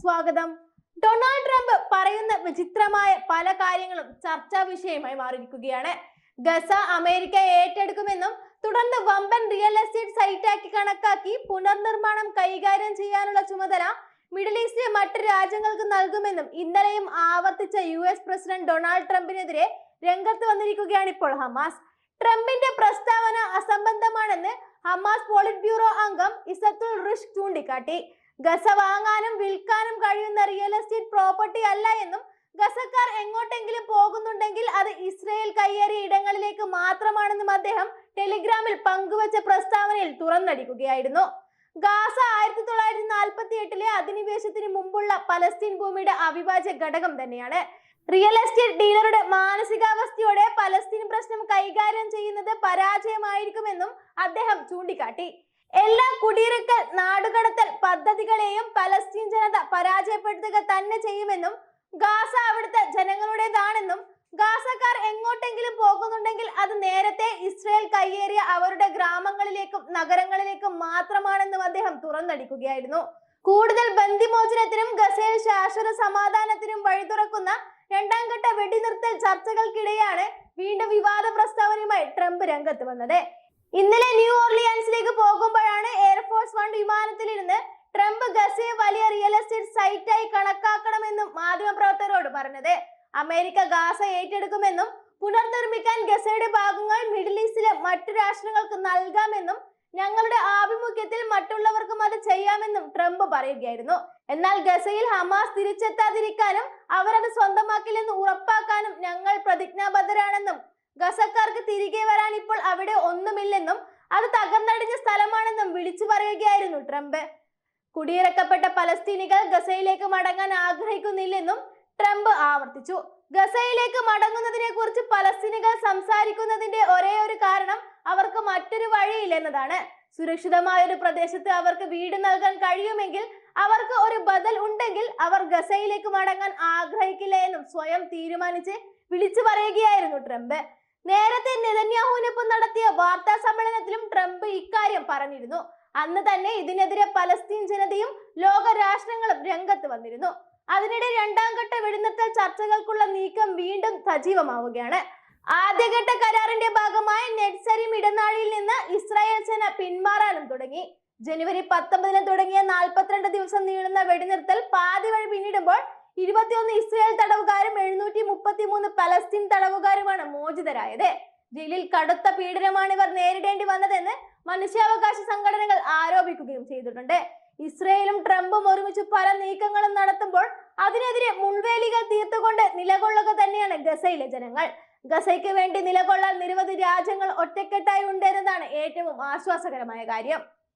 സ്വാഗതം. Donald Trump പറയുന്ന വിചിത്രമായ പല കാര്യങ്ങളും ചർച്ചാ വിഷയമായി മാറിയിരിക്കുകയാണ്. ഗസ അമേരിക്ക ഏറ്റെടുക്കുമെന്നും തുടർന്ന് വമ്പൻ റിയൽ എസ്റ്റേറ്റ് സൈറ്റാക്കി കണക്കാക്കി പുനർനിർമ്മാണം കൈകാര്യം ചെയ്യാനുള്ള ചുമതല മിഡിൽ ഈസ്റ്റിലെ മറ്റു രാജ്യങ്ങൾക്ക് നൽകുമെന്നും ഇന്നലെയും ആവർത്തിച്ച യു എസ് പ്രസിഡന്റ് ഡൊണാൾഡ് ട്രംപിനെതിരെ രംഗത്ത് വന്നിരിക്കുകയാണ് ഇപ്പോൾ ഹമാസ്. ട്രംപിന്റെ പ്രസ്താവന അസംബന്ധമാണെന്ന് ഹമാസ് പോളിറ്റ് ബ്യൂറോ അംഗം ഇസത്തുൽ റിഷ് ചൂണ്ടിക്കാട്ടി. ഗസ വാങ്ങാനും വിൽക്കാനും കഴിയുന്ന റിയൽ എസ്റ്റേറ്റ് പ്രോപ്പർട്ടി അല്ല എന്നും ഗസക്കാർ എങ്ങോട്ടെങ്കിലും പോകുന്നുണ്ടെങ്കിൽ അത് ഇസ്രയേൽ കയ്യേറിയ ഇടങ്ങളിലേക്ക് മാത്രമാണെന്നും അദ്ദേഹം ടെലിഗ്രാമിൽ പങ്കുവച്ച പ്രസ്താവനയിൽ തുറന്നടിക്കുകയായിരുന്നു. ഗാസ ആയിരത്തി തൊള്ളായിരത്തി നാൽപ്പത്തി എട്ടിലെ അധിനിവേശത്തിന് മുമ്പുള്ള പലസ്തീൻ ഭൂമിയുടെ അവിഭാജ്യ ഘടകം തന്നെയാണ്. റിയൽ എസ്റ്റേറ്റ് ഡീലറുടെ മാനസികാവസ്ഥയോടെ പലസ്തീൻ പ്രശ്നം കൈകാര്യം ചെയ്യുന്നത് പരാജയമായിരിക്കുമെന്നും അദ്ദേഹം ചൂണ്ടിക്കാട്ടി. എല്ലാ കുടിയിറക്കൽ നാടുകടത്തൽ പദ്ധതികളെയും പലസ്തീൻ ജനത പരാജയപ്പെടുത്തുക തന്നെ ചെയ്യുമെന്നും ഗാസ അവിടുത്തെ ജനങ്ങളുടേതാണെന്നും ഗാസക്കാർ എങ്ങോട്ടെങ്കിലും പോകുന്നുണ്ടെങ്കിൽ അത് നേരത്തെ ഇസ്രയേൽ കയ്യേറിയ അവരുടെ ഗ്രാമങ്ങളിലേക്കും നഗരങ്ങളിലേക്കും മാത്രമാണെന്നും അദ്ദേഹം തുറന്നടിക്കുകയായിരുന്നു. കൂടുതൽ ബന്ദിമോചനത്തിനും ഗസയിൽ ശാശ്വത സമാധാനത്തിനും വഴി തുറക്കുന്ന രണ്ടാം ഘട്ട വെടിനിർത്തൽ ചർച്ചകൾക്കിടെയാണ് വീണ്ടും വിവാദ പ്രസ്താവനയുമായി ട്രംപ് രംഗത്ത് വന്നത്. ഇന്നലെ ന്യൂ ഓർലിയാൻസിലേക്ക് പോകുമ്പോഴാണ് എയർഫോഴ്സ് വൺ വിമാനത്തിലിരുന്ന് ട്രംപ് ഗസയെ വലിയ റിയൽ എസ്റ്റേറ്റ് സൈറ്റായി കണക്കാക്കണമെന്നും മാധ്യമപ്രവർത്തകരോട് പറഞ്ഞത്. അമേരിക്ക ഗാസ ഏറ്റെടുക്കുമെന്നും പുനർനിർമ്മിക്കാൻ ഗസയുടെ ഭാഗങ്ങൾ മിഡിൽ ഈസ്റ്റിലെ മറ്റു രാഷ്ട്രങ്ങൾക്ക് നൽകാമെന്നും ഞങ്ങളുടെ ആഭിമുഖ്യത്തിൽ മറ്റുള്ളവർക്കും അത് ചെയ്യാമെന്നും ട്രംപ് പറയുകയായിരുന്നു. എന്നാൽ ഗസയിൽ ഹമാസ് തിരിച്ചെത്താതിരിക്കാനും അവരത് സ്വന്തമാക്കില്ലെന്ന് ഉറപ്പാക്കാനും ഞങ്ങൾ പ്രതിജ്ഞാബദ്ധരാണെന്നും ഗസക്കാർക്ക് തിരികെ വരാൻ ഇപ്പോൾ അവിടെ ഒന്നുമില്ലെന്നും അത് തകർന്നടിഞ്ഞ സ്ഥലമാണെന്നും വിളിച്ചു പറയുകയായിരുന്നു ട്രംപ്. കുടിയിറക്കപ്പെട്ട പലസ്തീനികൾ ഗസയിലേക്ക് മടങ്ങാൻ ആഗ്രഹിക്കുന്നില്ലെന്നും ട്രംപ് ആവർത്തിച്ചു. ഗസയിലേക്ക് മടങ്ങുന്നതിനെ കുറിച്ച് പലസ്തീനികൾ സംസാരിക്കുന്നതിന്റെ ഒരേ ഒരു കാരണം അവർക്ക് മറ്റൊരു വഴിയില്ലെന്നതാണ്. സുരക്ഷിതമായ ഒരു പ്രദേശത്ത് അവർക്ക് വീട് നൽകാൻ കഴിയുമെങ്കിൽ അവർക്ക് ഒരു ബദൽ ഉണ്ടെങ്കിൽ അവർ ഗസയിലേക്ക് മടങ്ങാൻ ആഗ്രഹിക്കില്ല എന്നും സ്വയം തീരുമാനിച്ച് വിളിച്ചു പറയുകയായിരുന്നു ട്രംപ്. നേരത്തെ നെതന്യാഹുവിനൊപ്പം നടത്തിയ വാർത്താ സമ്മേളനത്തിലും ട്രംപ് ഇക്കാര്യം പറഞ്ഞിരുന്നു. അന്ന് തന്നെ ഇതിനെതിരെ പലസ്തീൻ ജനതയും ലോക രാഷ്ട്രങ്ങളും രംഗത്ത് വന്നിരുന്നു. അതിനിടെ രണ്ടാം ഘട്ട വെടിനിർത്തൽ ചർച്ചകൾക്കുള്ള നീക്കം വീണ്ടും സജീവമാവുകയാണ്. ആദ്യഘട്ട കരാറിന്റെ ഭാഗമായി നെറ്റ്സരിം ഇടനാഴിയിൽ നിന്ന് ഇസ്രായേൽ സേന പിന്മാറാനും തുടങ്ങി. ജനുവരി പത്തൊമ്പതിന് തുടങ്ങിയ നാൽപ്പത്തിരണ്ട് ദിവസം നീളുന്ന വെടിനിർത്തൽ പാതി വഴി പിന്നിടുമ്പോൾ ഇരുപത്തിയൊന്ന് ഇസ്രായേൽ തടവുകാരും എഴുന്നൂറ്റി മുപ്പത്തി മൂന്ന് പലസ്തീൻ തടവുകാരുമാണ് മോചിതരായത്. ജയിലിൽ കടുത്ത പീഡനമാണ് ഇവർ നേരിടേണ്ടി വന്നതെന്ന് മനുഷ്യാവകാശ സംഘടനകൾ ആരോപിക്കുകയും ചെയ്തിട്ടുണ്ട്. ഇസ്രയേലും ട്രംപും ഒരുമിച്ച് പല നീക്കങ്ങളും നടത്തുമ്പോൾ അതിനെതിരെ മുൾവേലികൾ തീർത്തുകൊണ്ട് നിലകൊള്ളുക തന്നെയാണ് ഗസയിലെ ജനങ്ങൾ. ഗസയ്ക്ക് വേണ്ടി നിലകൊള്ളാൻ നിരവധി രാജ്യങ്ങൾ ഒറ്റക്കെട്ടായി ഉണ്ട് എന്നതാണ് ഏറ്റവും ആശ്വാസകരമായ കാര്യം.